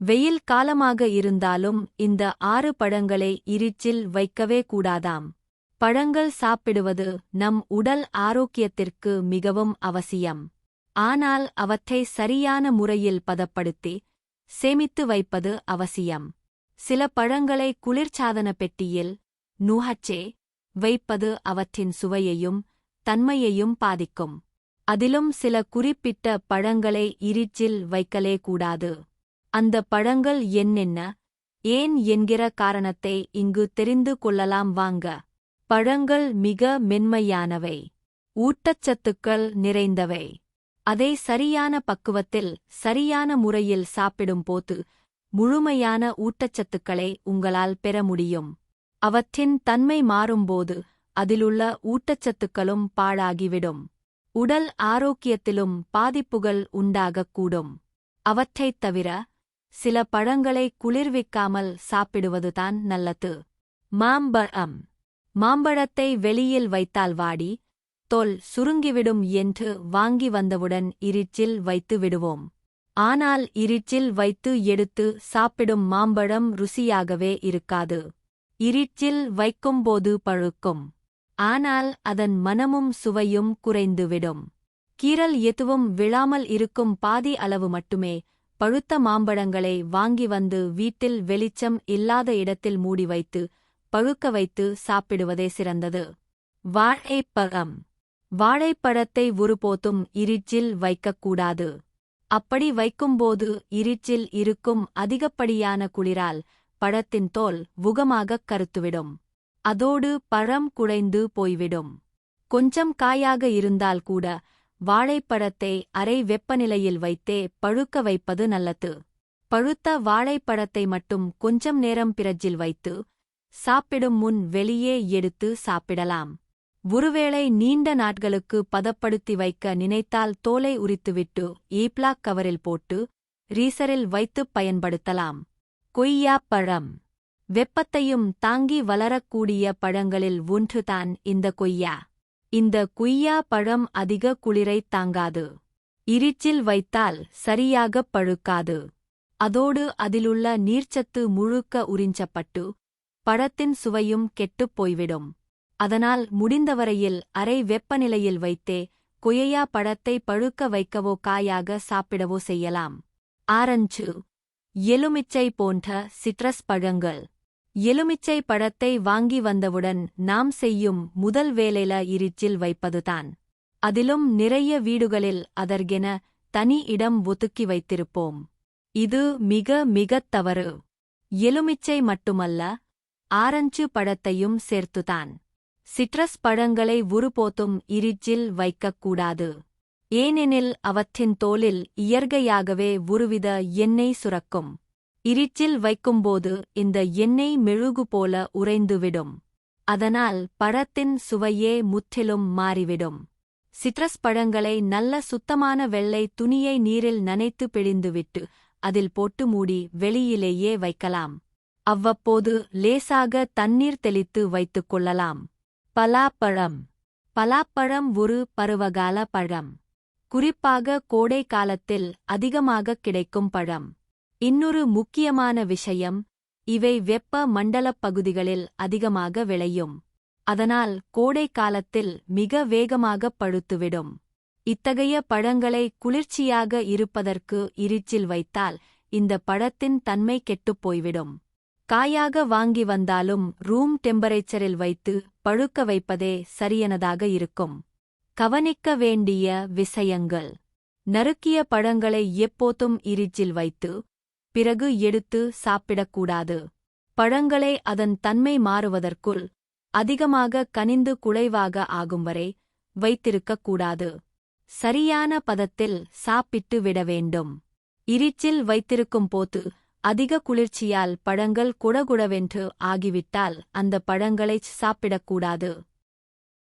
வெயில் காலமாக இருந்தாலும் இந்த ஆறு பழங்களை இரிச்சில் வைக்கவே கூடாதாம். பழங்கள் சாப்பிடுவது நம் உடல் ஆரோக்கியத்திற்கு மிகவும் அவசியம். ஆனால் அவற்றை சரியான முறையில் பதப்படுத்தி சேமித்து வைப்பது அவசியம். சில பழங்களை குளிர்சாதன பெட்டியில் நுஹச்சே வைப்பது அவற்றின் சுவையையும் தன்மையையும் பாதிக்கும். அதிலும் சில குறிப்பிட்ட பழங்களை இரிச்சில் வைக்கலே கூடாது. அந்த பழங்கள் என்னென்ன? ஏன் என்கிற காரணத்தை இங்கு தெரிந்து கொள்ளலாம் வாங்க. பழங்கள் மிக மென்மையானவை. ஊட்டச்சத்துக்கள் நிறைந்தவை. அதை சரியான பக்குவத்தில் சரியான முறையில் சாப்பிடும்போது முழுமையான ஊட்டச்சத்துக்களை உங்களால் பெற முடியும். அவற்றின் தன்மை மாறும்போது அதிலுள்ள ஊட்டச்சத்துக்களும் பாழாகிவிடும். உடல் ஆரோக்கியத்திலும் பாதிப்புகள் உண்டாகக்கூடும். அவற்றைத் தவிர சில பழங்களை குளிர்விக்காமல் சாப்பிடுவதுதான் நல்லது. மாம்பழம். மாம்பழத்தை வெளியில் வைத்தால் வாடி தோல் சுருங்கிவிடும் என்று வாங்கி வந்தவுடன் இரிச்சில் வைத்து விடுவோம். ஆனால் இரிச்சில் வைத்து எடுத்து சாப்பிடும் மாம்பழம் ருசியாகவே இருக்காது. இரிச்சில் வைக்கும்போது பழுக்கும். ஆனால் அதன் மனமும் சுவையும் குறைந்துவிடும். கீரல் எதுவும் விழாமல் இருக்கும் பாதி அளவு மட்டுமே பழுத்த மாம்பழங்களை வாங்கி வந்து வீட்டில் வெளிச்சம் இல்லாத இடத்தில் மூடி வைத்து பழுக்க வைத்து சாப்பிடுவதே சிறந்தது. வாழைப்பழம். வாழைப்பழத்தை ஒருபோதும் இரிச்சில் வைக்கக்கூடாது அப்படி வைக்கும்போது இரிச்சில் இருக்கும் அதிகப்படியான குளிரால் பழத்தின் தோல் உகமாகக் கருத்துவிடும். அதோடு பழம் குழைந்து போய்விடும். கொஞ்சம் காயாக இருந்தால் கூட வாழைப்பழத்தை அரை வெப்பநிலையில் வைத்தே பழுக்க வைப்பது நல்லது. பழுத்த வாழைப்பழத்தை மட்டும் கொஞ்சம் நேரம் பிரஜில் வைத்து சாப்பிடும் முன் வெளியே எடுத்து சாப்பிடலாம். ஒருவேளை நீண்ட நாட்களுக்கு பதப்படுத்தி வைக்க நினைத்தால் தோலை உரித்துவிட்டு ஈப்ளாக் கவரில் போட்டு ரீசரில் வைத்துப் பயன்படுத்தலாம். கொய்யா பழம். வெப்பத்தையும் தாங்கி வளரக்கூடிய பழங்களில் ஒன்றுதான் இந்த கொய்யா. இந்த குய்யா பழம் அதிக குளிரைத் தாங்காது. இரிச்சில் வைத்தால் சரியாகப் பழுக்காது. அதோடு அதிலுள்ள நீர்ச்சத்து முழுக்க உறிஞ்சப்பட்டு பழத்தின் சுவையும் கெட்டுப் போய்விடும். அதனால் முடிந்தவரையில் அரை வெப்பநிலையில் வைத்தே குயையா பழத்தை பழுக்க வைக்கவோ காயாக சாப்பிடவோ செய்யலாம். ஆரஞ்சு எலுமிச்சை போன்ற சிட்ரஸ் பழங்கள். எலுமிச்சை பழத்தை வாங்கி வந்தவுடன் நாம் செய்யும் முதல் வேலைல இரிச்சில் வைப்பதுதான். அதிலும் நிறைய வீடுகளில் அதற்கென தனி இடம் ஒதுக்கி வைத்திருப்போம். இது மிக மிகத் தவறு. எலுமிச்சை மட்டுமல்ல ஆரஞ்சு பழத்தையும் சேர்த்துதான். சிட்ரஸ் பழங்களை உருபோத்தும் இரிச்சில் வைக்கக்கூடாது. ஏனெனில் அவற்றின் தோலில் இயற்கையாகவே ஒருவித எண்ணெய் சுரக்கும். இரிச்சில் வைக்கும்போது இந்த எண்ணெய் மெழுகு போல உறைந்துவிடும். அதனால் பழத்தின் சுவையே முற்றிலும் மாறிவிடும். சிட்ரஸ் பழங்களை நல்ல சுத்தமான வெள்ளை துணியை நீரில் நனைத்து பிழிந்துவிட்டு அதில் போட்டு மூடி வெளியிலேயே வைக்கலாம். அவ்வப்போது லேசாக தண்ணீர் தெளித்து வைத்துக் கொள்ளலாம். பலாப்பழம். பலாப்பழம் ஒரு பருவகால பழம். குறிப்பாக கோடை காலத்தில் அதிகமாக கிடைக்கும் பழம். இன்னொரு முக்கியமான விஷயம் இவை வெப்ப மண்டலப் பகுதிகளில் அதிகமாக விளையும். அதனால் கோடை காலத்தில் மிக வேகமாகப் பழுத்துவிடும் இத்தகைய பழங்களை குளிர்ச்சியாக இருப்பதற்கு இரிச்சில் வைத்தால் இந்த பழத்தின் தன்மை கெட்டுப் போய்விடும். காயாக வாங்கி வந்தாலும் ரூம் டெம்பரேச்சரில் வைத்து பழுக்க வைப்பதே சரியனதாக இருக்கும். கவனிக்க வேண்டிய விஷயங்கள். நறுக்கிய பழங்களை எப்போதும் இரிச்சில் வைத்து பிறகு எடுத்து சாப்பிடக்கூடாது. பழங்களை அதன் தன்மை மாறுவதற்குள் அதிகமாக கனிந்து குழைவாக ஆகும் வரை வைத்திருக்கக்கூடாது. சரியான பதத்தில் சாப்பிட்டு விட வேண்டும். இரிச்சில் வைத்திருக்கும் போது அதிக குளிர்ச்சியால் பழங்கள் குடகுடவென்று ஆகிவிட்டால் அந்த பழங்களைச் சாப்பிடக்கூடாது.